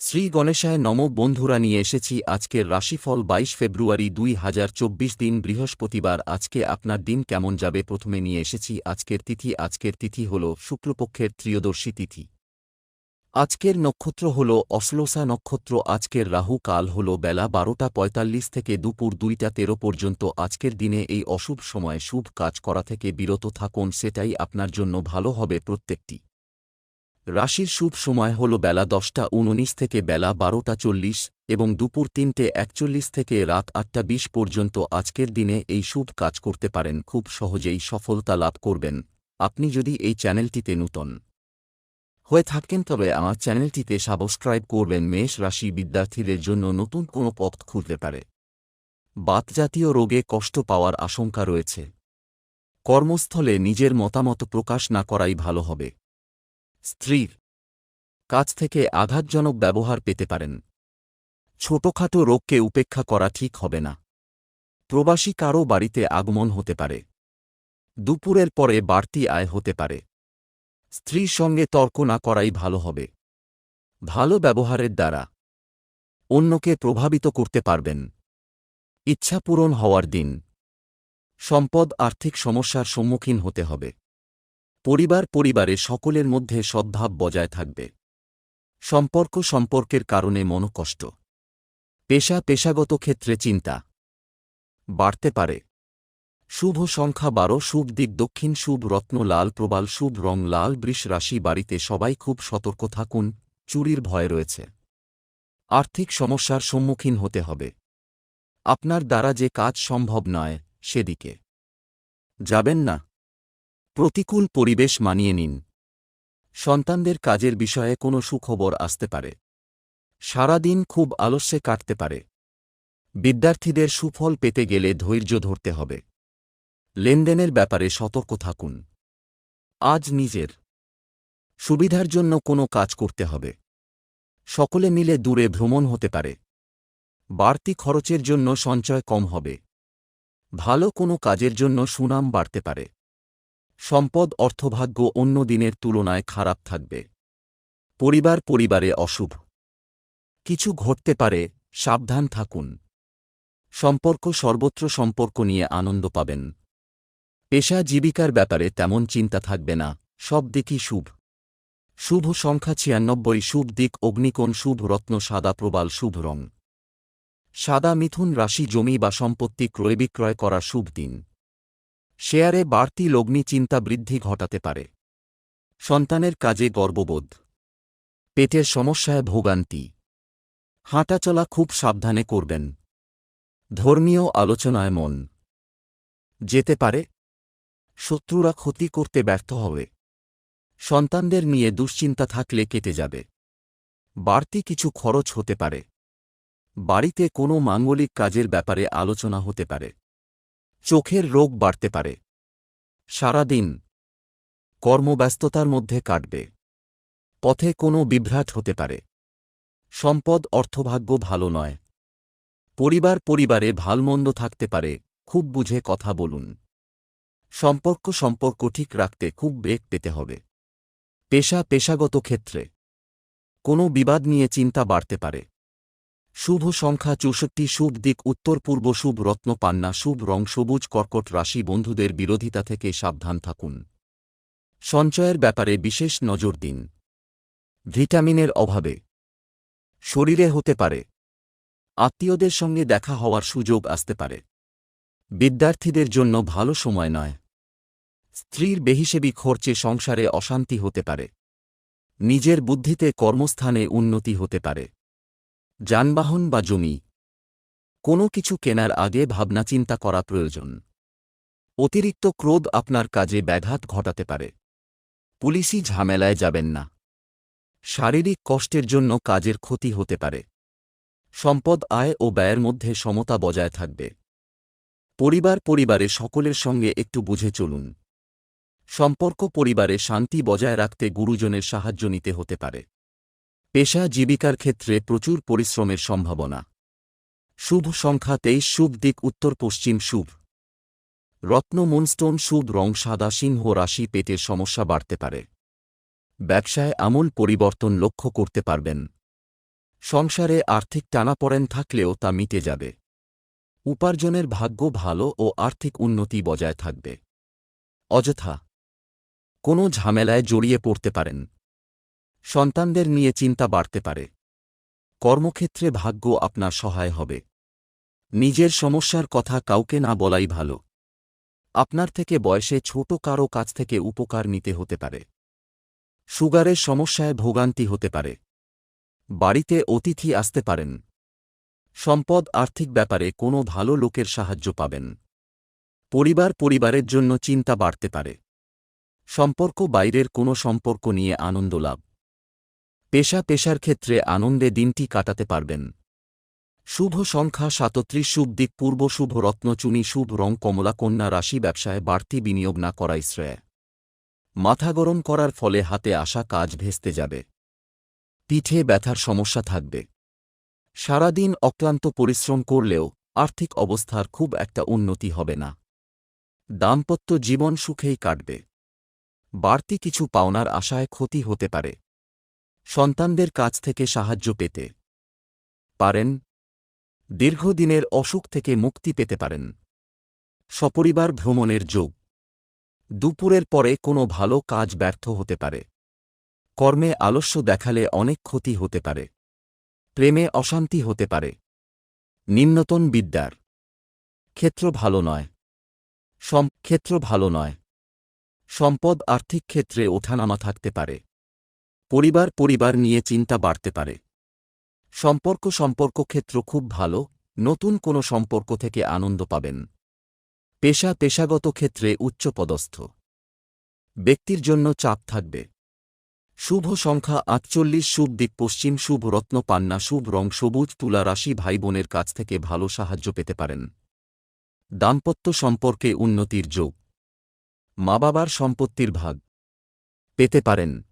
শ্রী গণেশায় নম বন্ধুরা, নিয়ে এসেছি আজকের রাশিফল বাইশ ফেব্রুয়ারি দুই হাজার চব্বিশ দিন। বৃহস্পতিবার আজকে আপনার দিন কেমন যাবে? প্রথমে নিয়ে এসেছি আজকের তিথি। আজকের তিথি হল শুক্লপক্ষের ত্রিয়দর্শী তিথি। আজকের নক্ষত্র হল অশ্লোসা নক্ষত্র। আজকের রাহু কাল হল বেলা বারোটা পঁয়তাল্লিশ থেকে দুপুর দুইটা তেরো পর্যন্ত। আজকের দিনে এই অশুভ সময়ে শুভ কাজ করা থেকে বিরত থাকুন। সেটাই আপনার জন্য ভালো হবে প্রত্যেকটি। রাশির শুভ সময় হল বেলা দশটা উননিশ থেকে বেলা বারোটা চল্লিশ এবং দুপুর তিনটে একচল্লিশ থেকে রাত আটটা বিশ পর্যন্ত আজকের দিনে এই শুভ কাজ করতে পারেন, খুব সহজেই সফলতা লাভ করবেন। আপনি যদি এই চ্যানেলটিতে নূতন হয়ে থাকেন, তবে আমার চ্যানেলটিতে সাবস্ক্রাইব করবেন, মেষ রাশি বিদ্যার্থীদের জন্য নতুন কোনো পথ খুলতে পারে। বাতজাতীয় রোগে কষ্ট পাওয়ার আশঙ্কা রয়েছে। কর্মস্থলে নিজের মতামত প্রকাশ না করাই ভালো হবে। স্ত্রীর কাছ থেকে আঘাতজনক ব্যবহার পেতে পারেন। ছোটখাটো রোগকে উপেক্ষা করা ঠিক হবে না। প্রবাসী কারও বাড়িতে আগমন হতে পারে। দুপুরের পরে বাড়তি আয় হতে পারে। স্ত্রীর সঙ্গে তর্ক না করাই ভালো হবে। ভালো ব্যবহারের দ্বারা অন্যকে প্রভাবিত করতে পারবেন। ইচ্ছা পূরণ হওয়ার দিন। সম্পদ আর্থিক সমস্যার সম্মুখীন হতে হবে। পরিবার পরিবারে সকলের মধ্যে সদ্ভাব বজায় থাকবে। সম্পর্ক সম্পর্কের কারণে মনকষ্ট। পেশা পেশাগত ক্ষেত্রে চিন্তা। বাড়তে পারে। শুভ সংখ্যা বারো, শুভ দিক দক্ষিণ, শুভ রত্ন লাল, প্রবাল, শুভ রং লাল, বৃষ রাশি বাড়িতে সবাই খুব সতর্ক থাকুন, চুরির ভয় রয়েছে। আর্থিক সমস্যার সম্মুখীন হতে হবে। আপনার দ্বারা যে কাজ সম্ভব নয়, সেদিকে। যাবেন না। প্রতিকূল পরিবেশ মানিয়ে নিন। সন্তানদের কাজের বিষয়ে কোনো সুখবর আসতে পারে। সারাদিন খুব আলস্যে কাটতে পারে। বিদ্যার্থীদের সুফল পেতে গেলে ধৈর্য ধরতে হবে। লেনদেনের ব্যাপারে সতর্ক থাকুন। আজ নিজের। সুবিধার জন্য কোনো কাজ করতে হবে। সকলে মিলে দূরে ভ্রমণ হতে পারে। বাড়তি খরচের জন্য সঞ্চয় কম হবে। ভালো কোনো কাজের জন্য সুনাম বাড়তে পারে। সম্পদ, অর্থভাগ্য অন্য দিনের তুলনায় খারাপ থাকবে। পরিবার পরিবারে অশুভ। কিছু ঘটতে পারে, সাবধান থাকুন। সম্পর্ক, সর্বত্র সম্পর্ক নিয়ে আনন্দ পাবেন। পেশা, জীবিকার ব্যাপারে তেমন চিন্তা থাকবে না, সব দিকই শুভ। শুভ সংখ্যা ছিয়ানব্বই, শুভ দিক অগ্নিকোণ, শুভ রত্ন, সাদা প্রবাল, শুভ রং। সাদা মিথুন রাশি জমি বা সম্পত্তি ক্রয় বিক্রয় করা শুভ দিন। শেয়ারে বাড়তি লগ্নি চিন্তা বৃদ্ধি ঘটাতে পারে। সন্তানের কাজে গর্ববোধ। পেটের সমস্যায় ভোগান্তি। হাঁটাচলা খুব সাবধানে করবেন। ধর্মীয় আলোচনায় মন। যেতে পারে। শত্রুরা ক্ষতি করতে ব্যর্থ হবে। সন্তানদের নিয়ে দুশ্চিন্তা থাকলে কেটে যাবে। বাড়তি কিছু খরচ হতে পারে। বাড়িতে কোনো মাঙ্গলিক কাজের ব্যাপারে আলোচনা হতে পারে। চোখের রোগ বাড়তে পারে। সারাদিন কর্মব্যস্ততার মধ্যে কাটবে। পথে কোনো বিভ্রাট হতে পারে। সম্পদ অর্থভাগ্য ভালো নয়। পরিবার পরিবারে ভালমন্দ থাকতে পারে, খুব বুঝে কথা বলুন। সম্পর্ক সম্পর্ক ঠিক রাখতে খুব বেগ পেতে হবে। পেশা পেশাগত ক্ষেত্রে কোনো বিবাদ নিয়ে চিন্তা বাড়তে পারে। শুভ সংখ্যা চৌষট্টি, শুভ দিক উত্তর পূর্ব, শুভ রত্ন পান্না, শুভ রং সবুজ, কর্কট রাশি বন্ধুদের বিরোধিতা থেকে সাবধান থাকুন। সঞ্চয়ের ব্যাপারে বিশেষ নজর দিন। ভিটামিনের অভাবে। শরীরে হতে পারে। আত্মীয়দের সঙ্গে দেখা হওয়ার সুযোগ আসতে পারে। বিদ্যার্থীদের জন্য ভালো সময় নয়। স্ত্রীর বেহিসেবি খরচে সংসারে অশান্তি হতে পারে। নিজের বুদ্ধিতে কর্মস্থানে উন্নতি হতে পারে। যানবাহন বা জমি। কোনো কিছু কেনার আগে ভাবনা চিন্তা করা প্রয়োজন। অতিরিক্ত ক্রোধ আপনার কাজে ব্যাঘাত ঘটাতে পারে। পুলিশি ঝামেলায় যাবেন না। শারীরিক কষ্টের জন্য কাজের ক্ষতি হতে পারে। সম্পদ, আয় ও ব্যয়ের মধ্যে সমতা বজায় থাকবে। পরিবার পরিবারে সকলের সঙ্গে একটু বুঝে চলুন। সম্পর্ক পরিবারে শান্তি বজায় রাখতে গুরুজনের সাহায্য নিতে হতে পারে। পেশা জীবিকার ক্ষেত্রে প্রচুর পরিশ্রমের সম্ভাবনা। শুভ সংখ্যা তেইশ, শুভ দিক উত্তর পশ্চিম, শুভ। রত্ন, মুনস্টোন, শুভ রং, সাদা, সিংহ রাশি, পেটের সমস্যা বাড়তে পারে। ব্যবসায় আমূল পরিবর্তন লক্ষ্য করতে পারবেন। সংসারে আর্থিক টানাপড়েন থাকলেও তা মিটে যাবে। উপার্জনের ভাগ্য ভালো ও আর্থিক উন্নতি বজায় থাকবে। অযথা কোনো ঝামেলায় জড়িয়ে পড়তে পারেন। সন্তানদের নিয়ে চিন্তা বাড়তে পারে। কর্মক্ষেত্রে ভাগ্য আপনার সহায় হবে। নিজের সমস্যার কথা কাউকে না বলাই ভালো। আপনার থেকে বয়সে ছোট কারও কাছ থেকে উপকার নিতে হতে পারে। সুগারের সমস্যায় ভোগান্তি হতে পারে। বাড়িতে অতিথি আসতে পারেন। সম্পদ আর্থিক ব্যাপারে কোনো ভালো লোকের সাহায্য পাবেন। পরিবার পরিবারের জন্য চিন্তা বাড়তে পারে। সম্পর্ক বাইরের কোনো সম্পর্ক নিয়ে আনন্দ লাভ। পেশা পেশার ক্ষেত্রে আনন্দে দিনটি কাটাতে পারবেন। শুভ সংখ্যা সাতত্রিশ, শুভ দিক পূর্ব, শুভ রত্নচুনি শুভ রং কমলা, কন্যা রাশি ব্যবসায় বাড়তি বিনিয়োগ না করাই শ্রেয়। মাথা গরম করার ফলে হাতে আসা কাজ ভেস্তে যাবে। পিঠে ব্যথার সমস্যা থাকবে। সারাদিন অক্লান্ত পরিশ্রম করলেও আর্থিক অবস্থার খুব একটা উন্নতি হবে না। দাম্পত্য জীবন সুখেই কাটবে। বাড়তি কিছু পাওনার আশায় ক্ষতি হতে পারে। সন্তানদের কাছ থেকে সাহায্য পেতে পারেন, দীর্ঘদিনের অসুখ থেকে মুক্তি পেতে পারেন। সপরিবার ভ্রমণের যোগ। দুপুরের পরে কোনো ভালো কাজ ব্যর্থ হতে পারে। কর্মে আলস্য দেখালে অনেক ক্ষতি হতে পারে। প্রেমে অশান্তি হতে পারে। নিম্নতন বিদ্যার ক্ষেত্র ভালো নয়। সম, ক্ষেত্র ভালো নয়। সম্পদ আর্থিক ক্ষেত্রে ওঠানামা থাকতে পারে। পরিবার পরিবার নিয়ে চিন্তা বাড়তে পারে। সম্পর্ক সম্পর্ক ক্ষেত্র খুব ভালো, নতুন কোনো সম্পর্ক থেকে আনন্দ পাবেন। পেশা পেশাগত ক্ষেত্রে উচ্চপদস্থ। ব্যক্তির জন্য চাপ থাকবে। শুভ সংখ্যা আটচল্লিশ, শুভ দিক পশ্চিম, শুভ রত্ন, পান্না, শুভ রং, সবুজ, তুলা রাশি ভাই বোনের কাছ থেকে ভালো সাহায্য পেতে পারেন। দাম্পত্য সম্পর্কে উন্নতির যোগ। মা বাবার সম্পত্তির ভাগ। পেতে পারেন।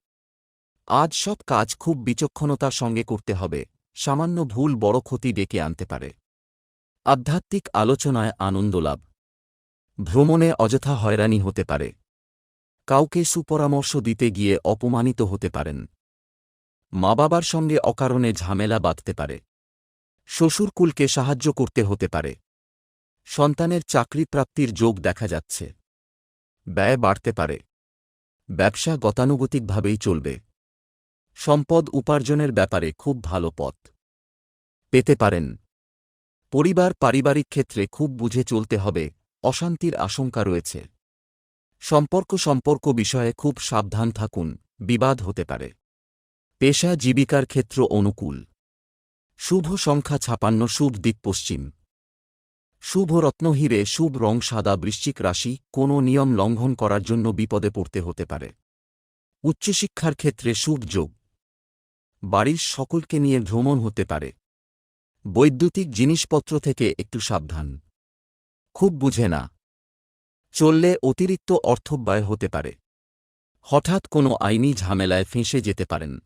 আজ সব কাজ খুব বিচক্ষণতার সঙ্গে করতে হবে, সামান্য ভুল বড় ক্ষতি ডেকে আনতে পারে। আধ্যাত্মিক আলোচনায় আনন্দ লাভ। ভ্রমণে অযথা হয়রানি হতে পারে। কাউকে সুপরামর্শ দিতে গিয়ে অপমানিত হতে পারেন। মা বাবার সঙ্গে অকারণে ঝামেলা বাঁধতে পারে। শ্বশুরকুলকে সাহায্য করতে হতে পারে। সন্তানের চাকরি প্রাপ্তির যোগ দেখা যাচ্ছে। ব্যয় বাড়তে পারে। ব্যবসা গতানুগতিকভাবেই চলবে। সম্পদ উপার্জনের ব্যাপারে খুব ভালো পথ। পেতে পারেন। পরিবার পারিবারিক ক্ষেত্রে খুব বুঝে চলতে হবে, অশান্তির আশঙ্কা রয়েছে। সম্পর্ক সম্পর্ক বিষয়ে খুব সাবধান থাকুন, বিবাদ হতে পারে। পেশা জীবিকার ক্ষেত্র অনুকূল। শুভ সংখ্যা ছাপান্ন, শুভ দিক পশ্চিম। শুভ রত্নহীরে শুভ রং সাদা, বৃশ্চিক রাশি, কোনো নিয়ম লঙ্ঘন করার জন্য বিপদে পড়তে হতে পারে। উচ্চশিক্ষার ক্ষেত্রে শুভ যোগ। বাড়ির সকলকে নিয়ে ভ্রমণ হতে পারে। বৈদ্যুতিক জিনিসপত্র থেকে একটু সাবধান। খুব বুঝে না। চললে অতিরিক্ত অর্থব্যয় হতে পারে। হঠাৎ কোনো আইনি ঝামেলায় ফেঁসে যেতে পারেন।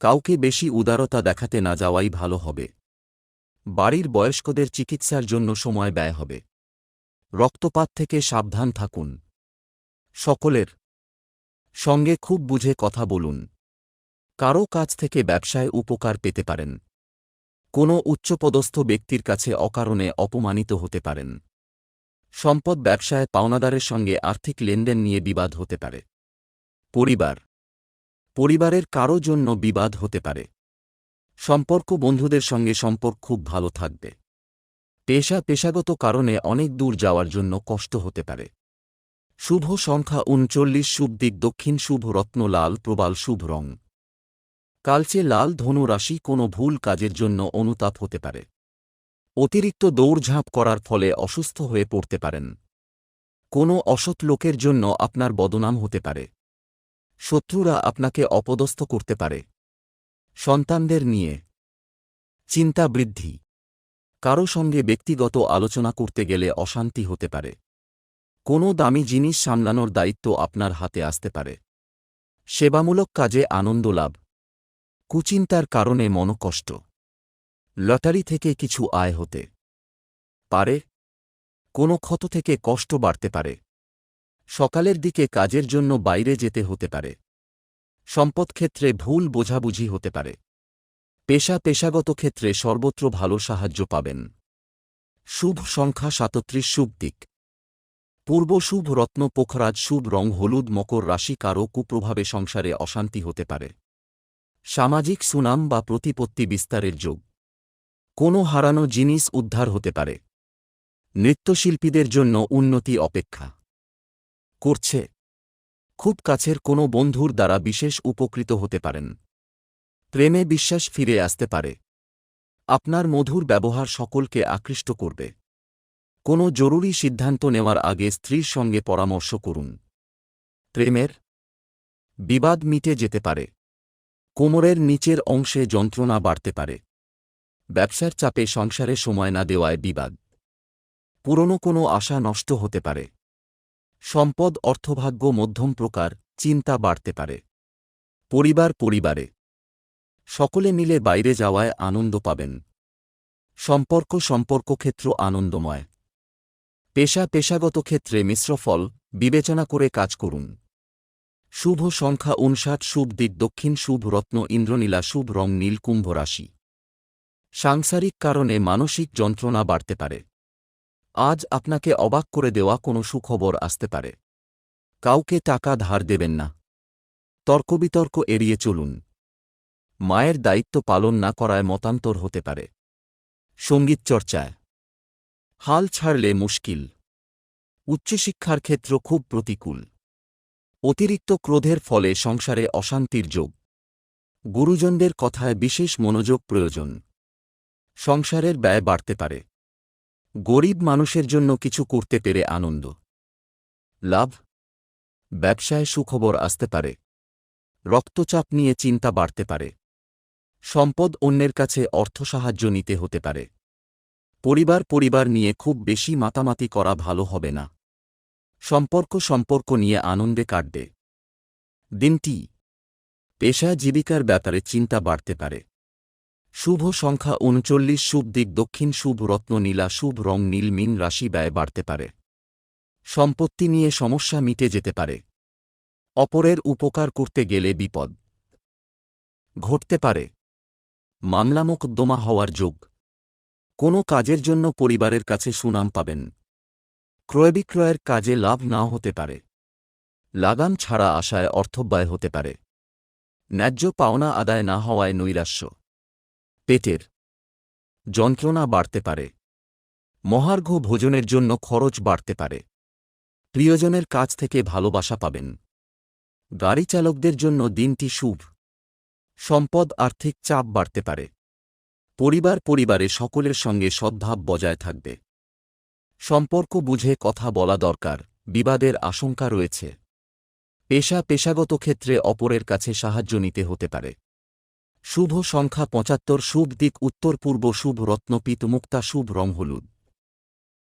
কাউকে বেশি উদারতা দেখাতে না যাওয়াই ভালো হবে। বাড়ির বয়স্কদের চিকিৎসার জন্য সময় ব্যয় হবে। রক্তপাত থেকে সাবধান থাকুন। সকলের সঙ্গে খুব বুঝে কথা বলুন। কারও কাছ থেকে ব্যবসায় উপকার পেতে পারেন। কোনো উচ্চপদস্থ ব্যক্তির কাছে অকারণে অপমানিত হতে পারেন। সম্পদ ব্যবসায় পাওনাদারের সঙ্গে আর্থিক লেনদেন নিয়ে বিবাদ হতে পারে। পরিবার। পরিবারের কারও জন্য বিবাদ হতে পারে। সম্পর্ক বন্ধুদের সঙ্গে সম্পর্ক খুব ভালো থাকবে। পেশা পেশাগত কারণে অনেক দূর যাওয়ার জন্য কষ্ট হতে পারে। শুভ সংখ্যা উনচল্লিশ, শুভ দিক দক্ষিণ, শুভ রত্ন লাল প্রবাল, শুভ রং। কালচে লাল ধনু রাশি কোনো ভুল কাজের জন্য অনুতাপ হতে পারে। অতিরিক্ত দৌড়ঝাঁপ করার ফলে অসুস্থ হয়ে পড়তে পারেন। কোনো অসৎ লোকের জন্য আপনার বদনাম হতে পারে। শত্রুরা আপনাকে অপদস্থ করতে পারে। সন্তানদের নিয়ে চিন্তা বৃদ্ধি। কারও সঙ্গে ব্যক্তিগত আলোচনা করতে গেলে অশান্তি হতে পারে। কোনো দামি জিনিস সামলানোর দায়িত্ব আপনার হাতে আসতে পারে। সেবামূলক কাজে আনন্দ লাভ। কুচিন্তার কারণে মনকষ্ট। লটারি থেকে কিছু আয় হতে পারে, কোনো ক্ষত থেকে কষ্ট বাড়তে পারে। সকালের দিকে কাজের জন্য বাইরে যেতে হতে পারে। সম্পদ ক্ষেত্রে ভুল বোঝাবুঝি হতে পারে। পেশা পেশাগত ক্ষেত্রে সর্বত্র ভালো সাহায্য পাবেন। শুভ সংখ্যা সাতত্রিশ, শুভ দিক। পূর্ব শুভ রত্ন, পোখরাজ, শুভ রং, হলুদ, মকর রাশি, কারও কুপ্রভাবে সংসারে অশান্তি হতে পারে। সামাজিক সুনাম বা প্রতিপত্তি বিস্তারের যোগ। কোনো হারানো জিনিস উদ্ধার হতে পারে। নৃত্যশিল্পীদের জন্য উন্নতি অপেক্ষা। করছে। খুব কাছের কোনো বন্ধুর দ্বারা বিশেষ উপকৃত হতে পারেন। প্রেমে বিশ্বাস ফিরে আসতে পারে। আপনার মধুর ব্যবহার সকলকে আকৃষ্ট করবে। কোনো জরুরি সিদ্ধান্ত নেওয়ার আগে স্ত্রীর সঙ্গে পরামর্শ করুন। প্রেমের বিবাদ মিটে যেতে পারে। কোমরের নিচের অংশে যন্ত্রণা বাড়তে পারে। ব্যবসার চাপে সংসারে সময় না দেওয়ায় বিবাদ। পুরনো কোনো আশা নষ্ট হতে পারে। সম্পদ, অর্থভাগ্য, মধ্যম প্রকার চিন্তা বাড়তে পারে। পরিবার, পরিবারে। সকলে মিলে বাইরে যাওয়ায় আনন্দ পাবেন। সম্পর্ক সম্পর্ক ক্ষেত্র আনন্দময়। পেশা, পেশাগত ক্ষেত্রে মিশ্র ফল বিবেচনা করে কাজ করুন। শুভ সংখ্যা উনষাট, শুভ দিক দক্ষিণ, শুভ রত্ন, ইন্দ্রনীলা, শুভ রং নীল, কুম্ভ রাশি। সাংসারিক কারণে মানসিক যন্ত্রণা বাড়তে পারে। আজ আপনাকে অবাক করে দেওয়া কোনো সুখবর আসতে পারে। কাউকে টাকা ধার দেবেন না। তর্কবিতর্ক এড়িয়ে চলুন। মায়ের দায়িত্ব পালন না করায় মতান্তর হতে পারে। সংগীত চর্চায়। হাল ছাড়লে মুশকিল। উচ্চশিক্ষার ক্ষেত্র খুব প্রতিকূল। অতিরিক্ত ক্রোধের ফলে সংসারে অশান্তির যোগ। গুরুজনদের কথায় বিশেষ মনোযোগ প্রয়োজন। সংসারের ব্যয় বাড়তে পারে। গরিব মানুষের জন্য কিছু করতে পেরে আনন্দ। লাভ? ব্যবসায় সুখবর আসতে পারে। রক্তচাপ নিয়ে চিন্তা বাড়তে পারে। সম্পদ অন্যের কাছে অর্থ সাহায্য নিতে হতে পারে। পরিবার পরিবার নিয়ে খুব বেশি মাতামাতি করা ভালো হবে না। সম্পর্ক সম্পর্ক নিয়ে আনন্দে কাটবে। দিনটি পেশা জীবিকার ব্যাপারে চিন্তা বাড়তে পারে। শুভ সংখ্যা উনচল্লিশ, শুভ দিক দক্ষিণ, শুভ রত্ন নীলা, শুভ রং নীল, মিন রাশি ব্যয় বাড়তে পারে। সম্পত্তি নিয়ে সমস্যা মিটে যেতে পারে। অপরের উপকার করতে গেলে বিপদ ঘটতে পারে। মামলা মোকদ্দমা হওয়ার যোগ। কোনো কাজের জন্য পরিবারের কাছে সুনাম পাবেন। ক্রয়বিক্রয়ের কাজে লাভ নাও হতে পারে। লাগাম ছাড়া আশায় অর্থব্যয় হতে পারে। ন্যায্য পাওনা আদায় না হওয়ায় নৈরাশ্য। পেটের যন্ত্রণা বাড়তে পারে। মহার্ঘ ভোজনের জন্য খরচ বাড়তে পারে। প্রিয়জনের কাছ থেকে ভালোবাসা পাবেন। গাড়ি চালকদের জন্য দিনটি শুভ। সম্পদ আর্থিক চাপ বাড়তে পারে। পরিবার পরিবারে সকলের সঙ্গে সদ্ভাব বজায় থাকবে। সম্পর্ক বুঝে কথা বলা দরকার, বিবাদের আশঙ্কা রয়েছে। পেশা পেশাগত ক্ষেত্রে অপরের কাছে সাহায্য নিতে হতে পারে। শুভ সংখ্যা পঁচাত্তর, শুভ দিক উত্তর পূর্ব, শুভ রত্নপিত মুক্তা শুভ রং হলুদ।